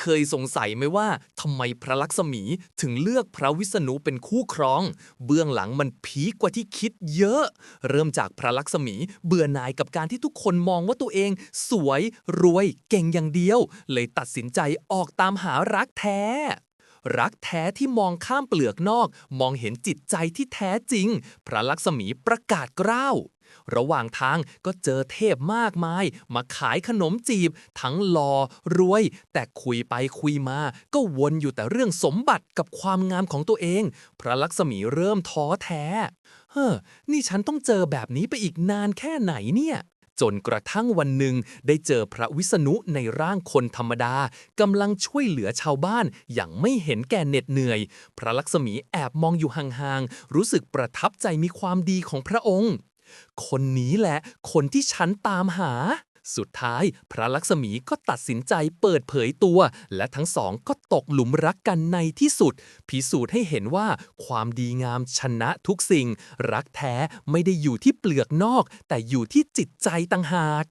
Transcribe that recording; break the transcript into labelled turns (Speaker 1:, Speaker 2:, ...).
Speaker 1: เคยสงสัยไหมว่าทำไมพระลักษมีถึงเลือกพระวิษณุเป็นคู่ครอง เบื้องหลังมันพีกกว่าที่คิดเยอะ เริ่มจากพระลักษมีเบื่อหน่ายกับการที่ทุกคนมองว่าตัวเอง สวยรวยเก่งอย่างเดียว เลยตัดสินใจออกตามหารักแท้รักแท้ที่มองข้ามเปลือกนอก มองเห็นจิตใจที่แท้จริง พระลักษมีประกาศกล้าว ระหว่างทางก็เจอเทพมากมาย มาขายขนมจีบ ทั้งหลอ่อรวย แต่คุยไปคุยมา ก็วนอยู่แต่เรื่องสมบัติกับความงามของตัวเอง พระลักษมีเริ่มท้อแท้ เฮ้อ นี่ฉันต้องเจอแบบนี้ไปอีกนานแค่ไหนเนี่ยจนกระทั่งวันหนึ่งได้เจอพระวิษณุในร่างคนธรรมดากำลังช่วยเหลือชาวบ้านอย่างไม่เห็นแก่เหน็ดเหนื่อย พระลักษมีแอบมองอยู่ห่างๆ รู้สึกประทับใจมีความดีของพระองค์ คนนี้แหละ คนที่ฉันตามหา สุดท้ายพระลักษมีก็ตัดสินใจเปิดเผยตัว และทั้งสองก็ตกหลุมรักกันในที่สุด พิสูจน์ให้เห็นว่าความดีงามชนะทุกสิ่ง รักแท้ไม่ได้อยู่ที่เปลือกนอก แต่อยู่ที่จิตใจต่างหาก